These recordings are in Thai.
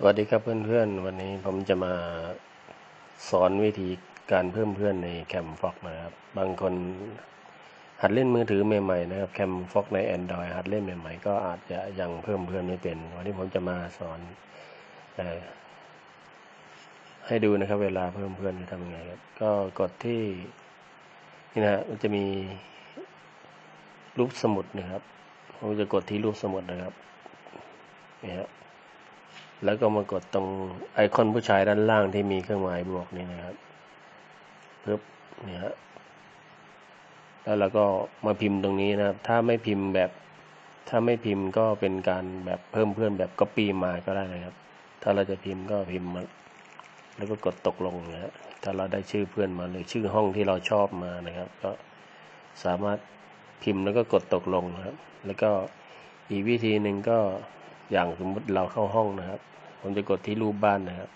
สวัสดีครับเพื่อนๆ วันนี้ผมจะมาสอนวิธีการเพิ่มเพื่อนในแคมฟ็อกนะครับ บางคนหัดเล่นมือถือใหม่ๆนะครับแคมฟ็อกใน Android หัดเล่นใหม่ๆ ก็อาจจะยังเพิ่มเพื่อนไม่เป็น วันนี้ผมจะมาสอนออให้ดูนะครับ เวลาเพิ่มเพื่อนจะทำยังไงครับก็กดที่นี่นะฮะมันจะมีรูปสมุดนะครับผมจะกดที่รูปสมุดนะครับนี่ฮะ แล้วก็มากดตรงไอคอนผู้ชายด้านล่างที่มีเครื่องหมายบวกนี่นะครับปึ๊บเนี่ยฮะแล้วเราก็มาพิมพ์ตรงนี้นะครับ ถ้าไม่พิมพ์แบบ ถ้าไม่พิมพ์ก็เป็นการแบบเพิ่มเพื่อนแบบก๊อปปี้มาก็ได้นะครับ ถ้าเราจะพิมพ์ก็พิมพ์มาแล้วก็กดตกลงนะฮะถ้าเราได้ชื่อเพื่อนมาหรือชื่อห้องที่เราชอบมานะครับ ก็สามารถพิมพ์แล้วก็กดตกลงนะครับ แล้วก็อีกวิธีหนึ่งก็ อย่างสมมติเราเข้าห้องนะครับ ผมจะกดที่รูปบ้านนะครับ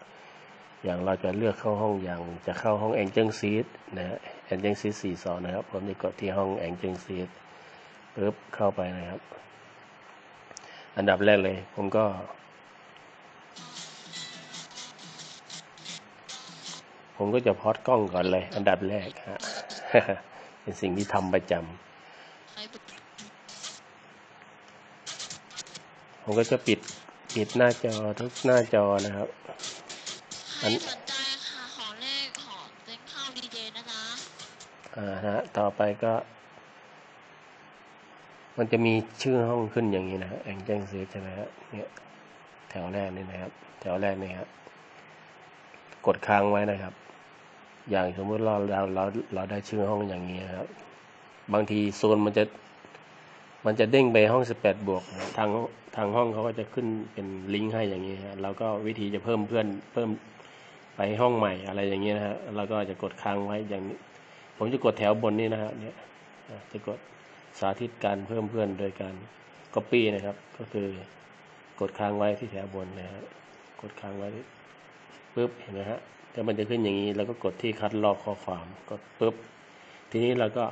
อย่างเราจะเลือกเข้าห้องอย่างจะเข้าห้องแองเจิลซีดนะฮะแองเจิลซีดสี่สองนะครับ ผมจะกดที่ห้องแองเจิลซีดปึ๊บเข้าไปนะครับ อันดับแรกเลย ผมก็ ผมก็จะพอดกล้องก่อนเลย อันดับแรกฮะเป็นสิ่งที่ทำประจำ ผมก็จะปิดปิดหน้าจอทุกหน้าจอนะครับ อัให้นสนใจค่ะ ขอเลขขอเต็งข้าวดีเจนะจ๊ะอ่าฮะ ต่อไปก็ มันจะมีชื่อห้องขึ้นอย่างนี้นะฮะแองเจิลซีใช่ไหมฮะเนี่ย แถวแรกนี่นะครับ แถวแรกนี่ครับกดค้างไว้นะครับ อย่างสมมุติเราเราเราเราได้ชื่อห้องอย่างนี้นะครับ บางทีโซนมันจะ มันจะเด้งไปห้องสิบแปดบวก ทางทางห้องเขาก็จะขึ้นเป็นลิงก์ให้อย่างนี้ฮะเราก็วิธีจะเพิ่มเพื่อนเพิ่มไปห้องใหม่อะไรอย่างเงี้ยนะฮะเราก็จะกดค้างไว้อย่างนี้ ผมจะกดแถวบนนี้นะฮะเนี่ยจะกดสาธิตการเพิ่มเพื่อนโดยการ Copy นะครับ ก็คือกดค้างไว้ที่แถวบนนะฮะกดค้างไว้ปุ๊บเห็นไหมฮะแต่มันจะขึ้นอย่างนี้แล้วก็กดที่คัดลอกข้อความกดปุ๊บทีนี้เราก็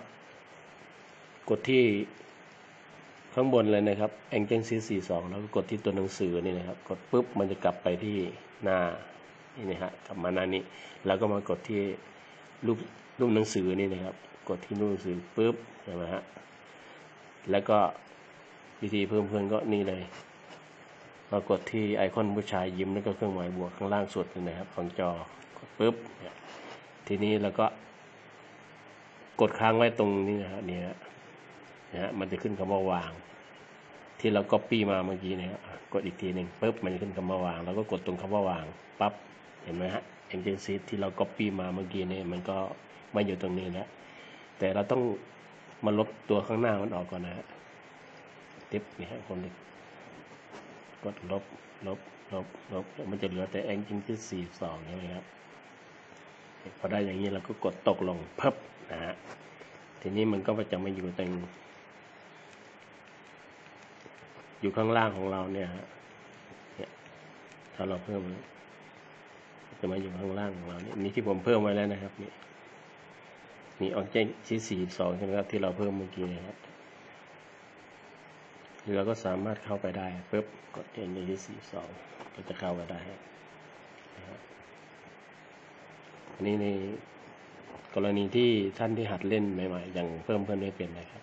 กดที่ ข้างบนเลยนะครับ Angel C 4 2แล้วก็กดที่ตัวหนังสือนี่นะครับ กดปุ๊บมันจะกลับไปที่หน้านี่นะฮะกลับมาหน้านี้ แล้วก็มากดที่รูปรูปหนังสือนี่นะครับ กดที่รูปหนังสือปุ๊บใช่ไหมฮะแล้วก็วิธีเพิ่มเพื่อนก็นี่เลยมากดที่ไอคอนผู้ชายยิ้มแล้วก็เครื่องหมายบวกข้างล่างสุดเลยนะครับของจอกดปุ๊บทีนี้เราก็กดค้างไว้ตรงนี้นะฮะเนี่ยนะ ฮะมันจะขึ้นคำว่าวาง ที่เราก๊อปปี้มาเมื่อกี้เนยครับอะกดอีกทีหนึ่งปุ๊บมันจะขึ้นคำว่าวางเราก็กดตรงคำว่าวางปั๊บเห็นไหมฮะเอ็นเจนซีที่เราก๊อปปี้มาเมื่อกี้เนี่ยมันก็มาอยู่ตรงนี้แล้วแต่เราต้องมาลบตัวข้างหน้ามันออกก่อนนะฮะทิปนี่ฮะคนเล็กกดลบลบลบลบมันจะเหลือแต่แองจิงที่สี่สองใช่ไหมครับพอได้อย่างนี้เราก็กดตกลงเพิบนะฮะทีนี้มันก็จะไมาอยู่ตรง อยู่ข้างล่างของเราเนี่ยฮะเนี่ยถ้าเราเพิ่มจะมาอยู่ข้างล่างของเราเนี่ยนี่ที่ผมเพิ่มไว้แล้วนะครับนี่มีออกเจนที่สี่สองใช่ไหมครับ ที่เราเพิ่มเมื่อกี้นะครับเราก็สามารถเข้าไปได้ปุ๊บกดเอ็นที่สี่สองก็จะเข้าไปได้นะครับอันนี้ในกรณีที่ท่านที่หัดเล่นใหม่ๆยังเพิ่มเพื่อนไม่เป็นนะครับ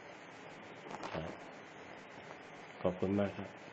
ขอบคุณมากครับ